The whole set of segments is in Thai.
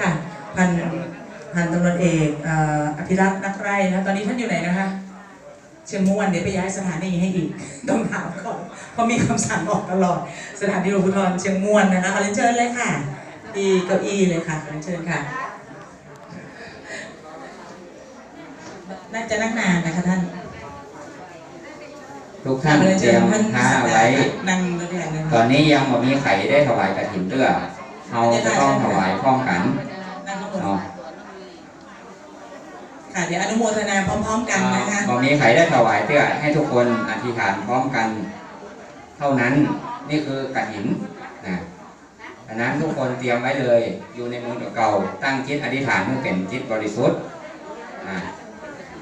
ค่ะพันพันตำรวจเอกอภิรักษ์นักไร่นะตอนนี้ท่านอยู่ไหนนะคะเชียงม่วนเดี๋ยวไปย้ายสถานีให้อีกต้องถามก่อนเพราะมีคำสั่งออกตลอด สถานีรวจภูธรเชียงม่วนนะคะขอเรียนเชิญเลยค่ะที่เก้าอี้เลยค่ะขอเรียนเชิญค่ะน่าจะนั่งนานนะคะท่าน ทุกท่านเตรียมผ้าไว้นั่งด้วยกันนะตอนนี้ยังบ่มีไข่ได้ถวายกระถินเตื้อเราจะต้องถวายพร้อมกันนั่งข้างบนเนาะค่ะเดี๋ยวอนุโมทนาพร้อม ๆ กันนะคะบ่มีไข่ได้ถวายเตื้อให้ทุกคนอธิษฐานพร้อมกัน เท่านั้นนี่คือกระถินนะดังนั้นทุกคนเตรียมไว้เลย อยู่ในมือเก่าตั้งจิตอธิษฐานให้เป็นจิตบริสุทธิ์อ่า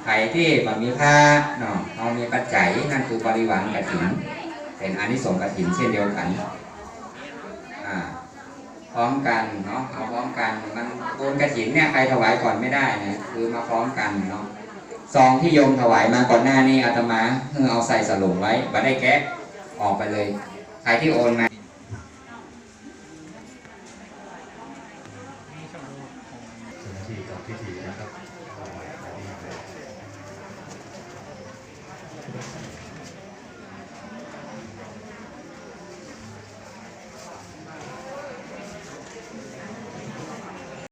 ใครที่บ่มีผ้าเนาะเรามีปัจจัยนั่นคือบริวารกระถิน เป็นอานิสงส์กฐินเช่นเดียวกันอ่าพร้อมกันเนาะเอาพร้อมกันมันบุญกฐินเนี่ยใครถวายก่อนไม่ได้นะคือมาพร้อมกันเนาะซองที่โยมถวายมาก่อนหน้านี้อาตมาเพิ่งเอาใส่สลุงไว้บัได้แกะออกไปเลย ใครที่โอนมาเจ้าหน้าที่กับพิธีนะครับ